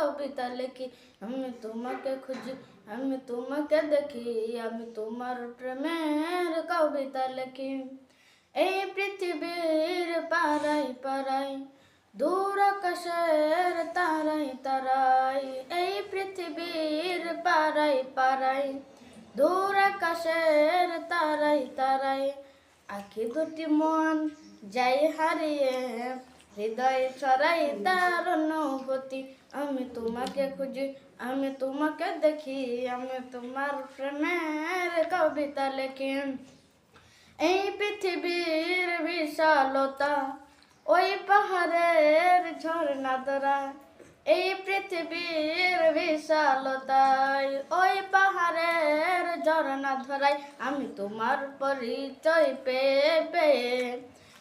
কবিতা লিখি আমি তোমাকে খুঁজি, আমি তোমাকে দেখি, আমি তোমার প্রেমের কবিতা লিখি এই পৃথিবীর পারাই পারাই দূর আকাশের তারাই তারাই এই পৃথিবীর পারাই পারাই দূর আকাশের তারাই তারাই আখি দুটি মন যাই হারিয়ে হৃদয় ছড়াই তার অনুভূতি। আমি তোমাকে খুঁজি, আমি তোমাকে দেখি, আমি তোমার প্রেমের কবিতা লেখি। এই পৃথিবীর বিশালতা, ওই পাহাড়ের ঝর্ণা ধরা এই পৃথিবীর বিশালতায়, ওই পাহাড়ের ঝর্ণা ধরাই আমি তোমার পরিচয় পেয়ে পেয়ে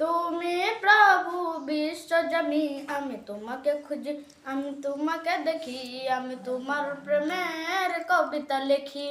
তুমি প্রভু বিশ্বজনী আমি তোমাকে খুঁজি আমি তোমাকে দেখি আমি তোমার প্রেমের কবিতা লিখি